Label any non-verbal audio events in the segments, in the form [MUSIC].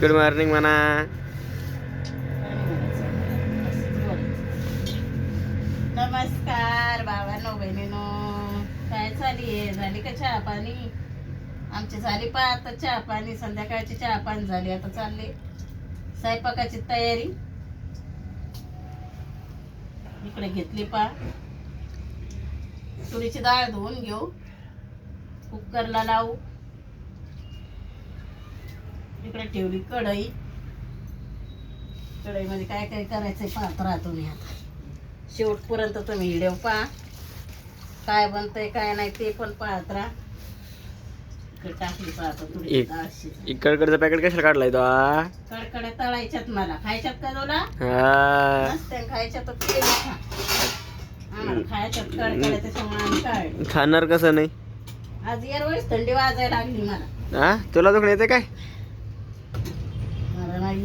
Good morning म्हणा नमस्कार बाबा नो बहिणीनो. काय चाली आहे झाली का चहा पाणी? आमची झाली पा आता चहा पाणी. संध्याकाळची चहा पाणी झाली आता चालले. स्वयंपाकाची तयारी. इकडे घेतली पा. तुरीची डाळ धुवून घेऊ. कुकरला लावू. इकडे ठेवली कढई. कढईमध्ये काय काय करायचंय पाहत राहतो मी आता. शेवटपर्यंत तुम्ही व्हिडिओ पहा. काय बनतंय काय नाही ते पण पाहत राहा. इकडे टाकली पाहतो तुरी एक. डाळ शिजली. इकडकडचा पॅकेट कशाला काढलाय तो हा? कडकड्या तळायच्यात मला. खायच्यात का तुला? हा. नसत्या खायच्या तर ते खा आम्हाला खायच्यात कडकड्या त्याच्यामुळे आम्ही काढले. खाणार कसं नाही? आज यावेळेस थंडी वाजायला लागली मला. हा? तुला दुखणं येते काय मला नाही येत दुखणं येऊन गेले आज. ये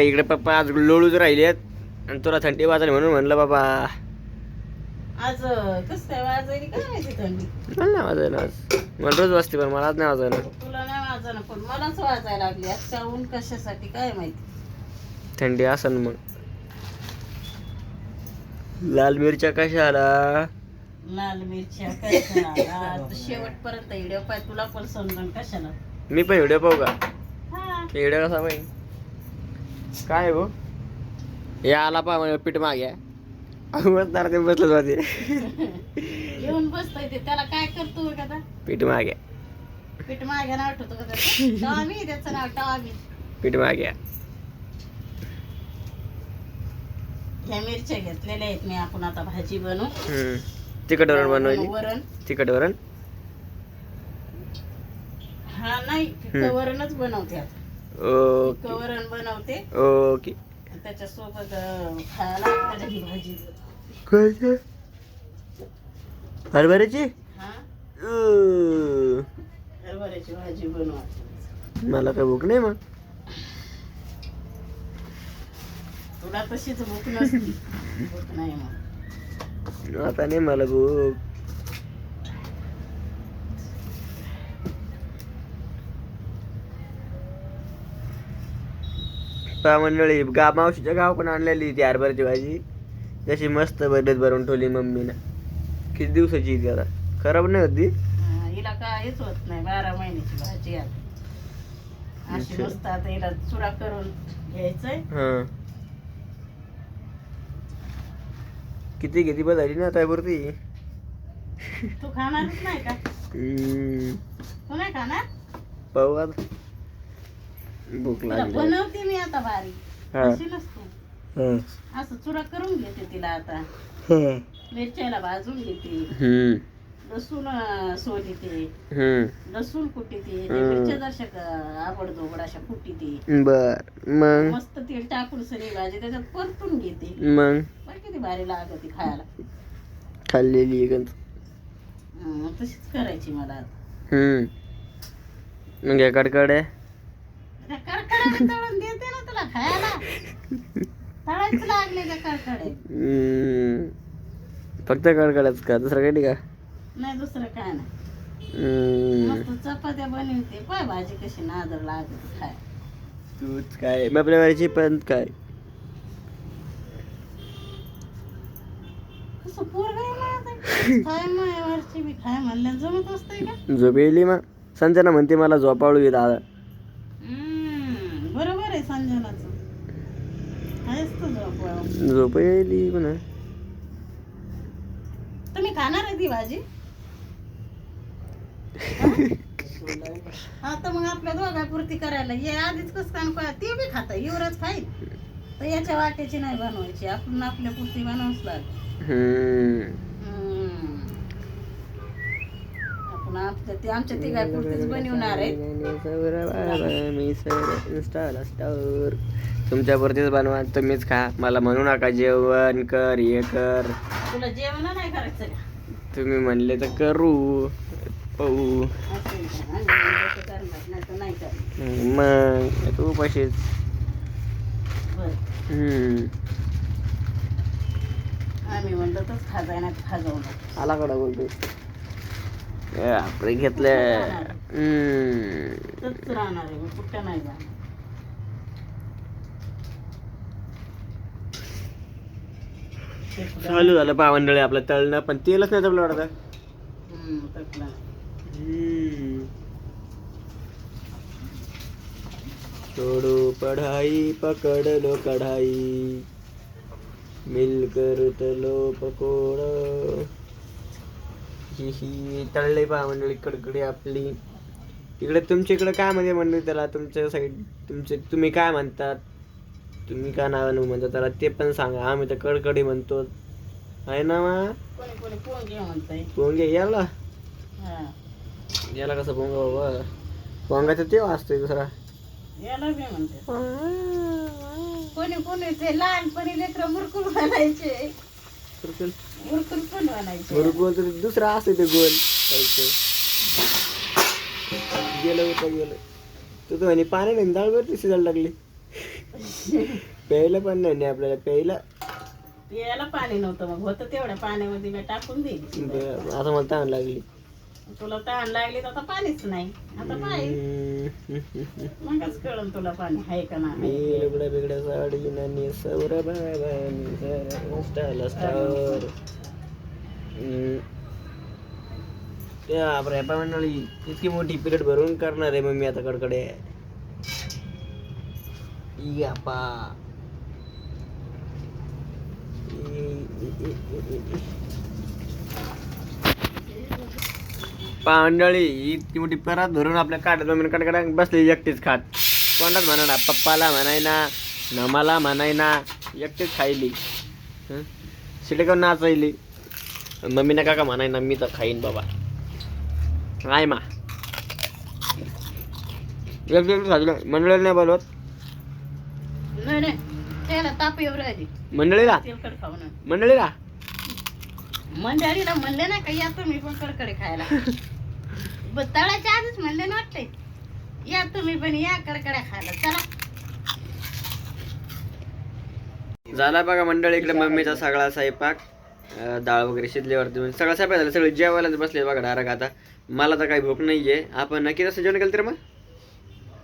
इकडे पप्पा आज लोळूच राहिलेत. आणि तुला थंडी वाजली म्हणून म्हणलं बाबा. आज कसं काय वाजायली? काय माहिती थंडी? मला नाही वाजायला आज. मला रोज वाजते पण मला आज नाही वाजायला. तुला नाही वाजायला पण मलाच वाजायला लागली. आज का ऊन कशासाठी काय माहिती? थंडी असन मग. लाल मिरच्या कशा आला? लाल मिरच्या कशाला शेवटपर्यंत व्हिडिओ पाय तुला पण समजून कशाला? मी पण व्हिडिओ पाहू का? व्हिडिओ कसा पाहिजे काय गो? या आला पा म्हणजे पीठ मागे. बसणार ते बसलंच होते. येऊन बसतोय ते. त्याला काय करतो का पीठ मागे. पीठ मागे नाव ठेवतो का त्याचं टॉमी त्याचं नाव टॉमी पीठ मागे. ह्या मिरच्या घेतलेल्या आहेत मी आपण आता भाजी बनवू हम्म. तिखट वरण बनवायची? वरण. तिखट वरण? हा नाही. वरणच बनवते आता. वरण बनवते. ओके. त्याच्यासोबत खायला भाजी. काय हरभऱ्याची. हरभऱ्याची भाजी बनवा मला काय भूक नाही मग. तुला तशीच भूक नसती. भूक नाही मग. आता नाही मला भूक. पहा मंडळी गा मावशीच्या गावाकडून आणलेली ती हरभऱ्याची भाजी. जशी मस्त बरेच भरून ठेवली मम्मीनं. किती दिवसाची ती आता? खराब नाही होती हा, हिला काहीच होत नाही बारा महिन्याची भाजी आता. अशी अच्छा. मस्त आता हिला चुरा करून घ्यायचंय. हां. किती किती बदलली ना तू खाणारच नाही का? हम्म, तू नाही खाणार? पाहू आता. भूक तुला लागली. बनवते मी आता भारी हा. अशी नसते हां. असं चुरा करून घेते तिला आता. हां. मिरच्याला भाजून घेते. हम्म. लसूण अं, सोलिते. लसूण कुटीते. हम्म. मिरच्या जशा आवडतो अशा कुटीते. बर. मग? मस्त तेल टाकून सगळी भाजी त्याच्यात परतून घेते. मग? पण किती भारी लागते खायला. खाल्लेली हं, तशीच करायची मला आता. हम्म. मग या कडकडे त्या कडकड्या तळून देते ना तुला खायला. तळायच लागले त्या कडकडे. हम्म. फक्त कडकड्याच का दुसरं काही नाही का नाही दुसरं काय नाही. हम्म. मस्त चपात्या बनवते. पाय भाजी कशी नादर लागते खाय तूच काय मग आपल्या वारीची पण काय कसं पोरग खाय मायावरची बी खाय म्हणल्या जमत असतंय का? झोप येईल मग संजना म्हणते मला झोपाळू ये दादा. आहे संजनाचं. आहेच तर झोप झोप येईल म्हणा. तुम्ही खाणार आहे ती भाजी? हा? तर मग आपल्या दोघापुरती करायला. ये आधीच कस काय ती बी खाता. युवराज खाईल तर याच्या वाट्याची नाही बनवायची. आपण आपल्या पुरती बनवाच लागेल हम्म. हम्म. आपल्या ती आमच्या बनवणार आहे बनवा तुम्हीच खा मला म्हणू नका जेवण कर हे कर तुला जेवण नाही करायचं का तुम्ही म्हणले तर करू पाहू असेल तर. आणि म्हणलं तर करणार, नाही तर नाही करणार. मग तू पशीच बरं. हम्म. आम्ही म्हणलं तर खाजाय नाही खाजावू नका आला कडा बोलतो बापरे घेतलं. राहणार आहे कुठं नाही जाणार. चालू झालं पावंडळे आपलं तळणं पण तेलच नाही आपलं वाटत. छोड़ो पढ़ाई पकड़ लो कढ़ाई. मिलकर तलो पकोड़ा ही ही तळले पहा मंडळी कडकडे आपली. इकडे तुमच्या इकडे काय म्हणजे मंडळी त्याला तुमच्या साईड तुमचे तुम्ही काय म्हणतात? तुम्ही काय नावानं म्हणता त्याला ते पण सांगा. आम्ही तर कडकडी म्हणतो. आहे ना मा? पोंगे पोंगे याला? हा. याला कसं पोंगा बाबा? पोंगाचं ते वाचतोय दुसरा. कोणी कोणी ते लहानपणी लेकरं मुरकून मुरकून पण गोल तर दुसरा असते ते गोल खायचं. गेलं होतं गेलं. तू तर म्हणे पाणी नाही डाळ बरं शिजायला लागली. [LAUGHS] प्यायला पण नाही आपल्याला प्यायला. याला पाणी नव्हतं मग होतं तेवढ्या पाण्यामध्ये मी टाकून दिली. बरं, आता मला ताण लागली. तुला तहान लागली तर आता पाणीच नाही. आता पाय. मगच कळन तुला पाणी आहे का मी नाही लुगड्या बिगड्या साडी नानी सौर बाबा स्टाईल. स्टार त्या रॅपा मंडळी इतकी मोठी पिरियड भरून करणार आहे मग मी आता कडकडे. यापा पांडळी इतकी मोठी परात धरून आपल्या काढत मम्मीने कडकडा बसली एकटीच खात. कोणाच म्हणा ना पप्पाला म्हणायना नमाला म्हणायना एकटीच खायली. हं? शिटे करून नाचायली. मम्मीने काका म्हणायना मी तर खाईन बाबा. काय मा. एकटी खाल्लं मंडळीला नाही बोलवत? मंडळीला? ना मंडळीला? मंडळीला म्हणले ना का या तुम्ही पण कडकडे खायला. [LAUGHS] तळाच्या आधीच म्हणले ना वाटते या तुम्ही पण या कडकड्या खायला. चला. झाला बघा मंडळी इकडे मम्मीचा सगळा स्वयंपाक. डाळ वगैरे शिजल्यावरती म्हणजे सगळा स्वयंपाक झाला. सगळे जेवायला बसले बघा डायरेक्ट आता. मला तर काही भूक नाहीये. आपण नक्की तसं जेवण केलं तर मग?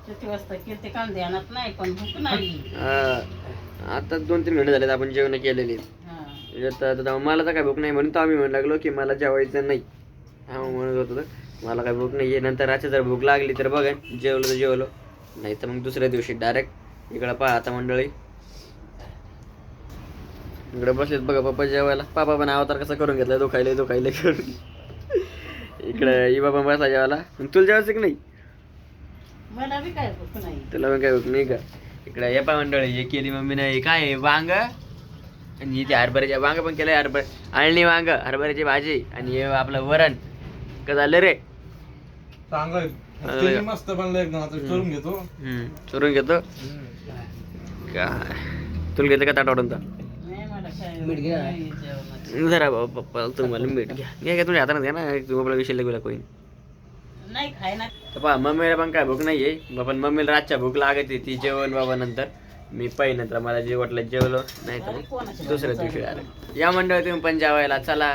किती वाजता किती काम ध्यानात नाही पण भूक नाही. अं, आता दोन तीन घंटे झालेत आपण जेवण केलेली. हा. तर मला तर काही भूक नाही म्हणून तर आम्ही म्हणू लागलो की मला जेवायचं नाही. हा म्हणत होतो तर. मला काही भूक नाही आहे नंतर रात्री जर भूक लागली तर बघा जेवलो तर जेवलो. नाही तर मग दुसऱ्या दिवशी डायरेक्ट इकडं पहा आता मंडळी. इकडे बसलेत बघा पप्पा जेवायला. पापा पण अवतार कसं करून घेतलं दुखायले दुखायले करून. इकडे ई बाबा बसला जेवायला. मग तुला जेवायचं की नाही? मला बी काय भूक नाही. तुला पण काय भूक नाही का? इकडे ये पा मंडळी हे केली मम्मीने हे काय आहे? वांग? आणि इथे हरभऱ्याचे वांग पण केलंय. हरभर आळणी वांग हरभऱ्याची भाजी. आणि हे आपलं वरण. कसं झालं रे? चांगलं. मस्त बनलं एकदम आता करून घेतो. हम्म, चुरून घेतो? काय? तुला घेतं का ताटावरून. जरा बाबा पप्पा तुम्हाला मीठ घ्या. घ्या घ्या तुमच्या हाताने घ्या ना. तुम्ही आपला विषय लागू कोणी नाही खाय ना. पहा मम्मीला पण काय भूक नाही आहे पण मम्मीला रातच्या भूक लागते ती जेवण बाबा नंतर. मी पाहिजे नंतर मला जे वाटलं जेवलो. नाही तर दुसऱ्या दिवशी आलं या मंडळी तुम्ही पण जेवायला चला.